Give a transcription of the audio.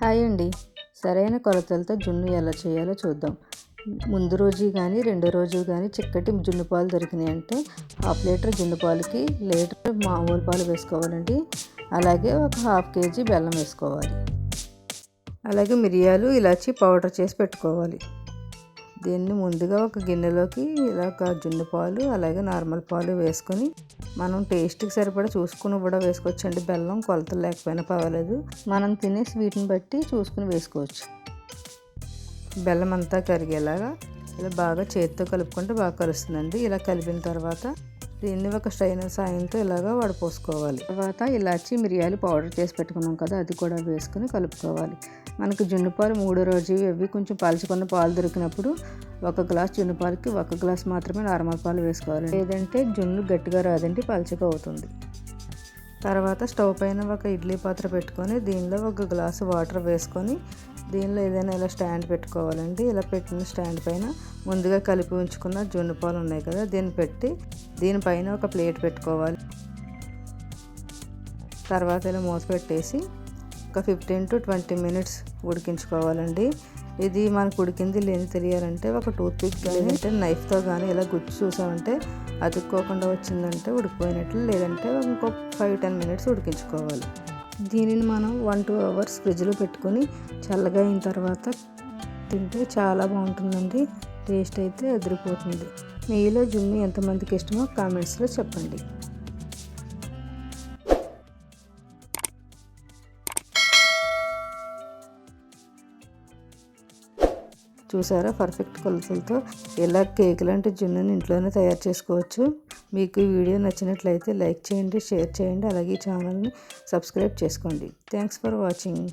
Hi అండి. సరైన కొలతలతో జున్ను ఎలా చేయాలో చూద్దాం. ముందు రోజు కానీ రెండో రోజు కానీ చిక్కటి జున్ను పాలు దొరికినాయి అంటే హాఫ్ లీటర్ జున్ను పాలకి లీటర్ మామూలు పాలు వేసుకోవాలండి. అలాగే ఒక హాఫ్ కేజీ బెల్లం వేసుకోవాలి. అలాగే మిరియాలు ఇలాచి పౌడర్ చేసి పెట్టుకోవాలి. దీన్ని ముందుగా ఒక గిన్నెలోకి ఇలా ఒక జున్ను పాలు అలాగే నార్మల్ పాలు వేసుకొని మనం టేస్ట్కి సరిపడా చూసుకుని కూడా వేసుకోవచ్చండి. బెల్లం కొలతలు లేకపోయినా పర్వాలేదు. మనం తినే స్వీట్ని బట్టి చూసుకుని వేసుకోవచ్చు. బెల్లం అంతా కరిగేలాగా ఇలా బాగా చేతితో కలుపుకుంటే బాగా కలుస్తుందండి. ఇలా కలిపిన తర్వాత దీన్ని ఒక స్ట్రైనర్ సాయంతో ఇలాగా వడపోసుకోవాలి. తర్వాత ఇలాచి మిరియాలు పౌడర్ చేసి పెట్టుకున్నాం కదా అది కూడా వేసుకుని కలుపుకోవాలి. మనకు జున్ను పాలు మూడో రోజు అవి కొంచెం పలుచుకున్న పాలు దొరికినప్పుడు ఒక గ్లాస్ జున్ను పాలకి ఒక గ్లాస్ మాత్రమే నార్మల్ పాలు వేసుకోవాలి. లేదంటే జున్ను గట్టిగా రాదండి పలుచగా అవుతుంది. తర్వాత స్టవ్ పైన ఒక ఇడ్లీ పాత్ర పెట్టుకొని దీనిలో ఒక గ్లాసు వాటర్ వేసుకొని దీనిలో ఏదైనా ఇలా స్టాండ్ పెట్టుకోవాలండి. ఇలా పెట్టిన స్టాండ్ పైన ముందుగా కలిపి ఉంచుకున్న జున్ను పాలు ఉన్నాయి కదా దీన్ని పెట్టి దీనిపైన ఒక ప్లేట్ పెట్టుకోవాలి. తర్వాత ఇలా మూత పెట్టేసి ఒక ఫిఫ్టీన్ టు ట్వంటీ మినిట్స్ ఉడికించుకోవాలండి. ఇది మనకు ఉడికింది లేని తెలియాలంటే ఒక టూత్ పిక్ కానీ అంటే నైఫ్తో కానీ ఇలా గుచ్చి చూసామంటే అతుక్కోకుండా వచ్చిందంటే ఉడికిపోయినట్లు లేదంటే ఇంకో ఫైవ్ టెన్ మినిట్స్ ఉడికించుకోవాలి. దీనిని మనం వన్ టూ అవర్స్ ఫ్రిడ్జ్లో పెట్టుకొని చల్లగా అయిన తర్వాత తింటే చాలా బాగుంటుందండి. టేస్ట్ అయితే అదిరిపోతుంది మీలో జుమ్మి ఎంతమందికి ఇష్టమో కామెంట్స్లో చెప్పండి. చూసారా? పర్ఫెక్ట్ కొలతలతో ఇలా కేక్ లాంటి జున్నుని ఇంట్లోనే తయారు చేసుకోవచ్చు. మీకు ఈ వీడియో నచ్చినట్లయితే లైక్ చేయండి షేర్ చేయండి అలాగే ఈ ఛానల్ని సబ్స్క్రైబ్ చేసుకోండి. Thanks for watching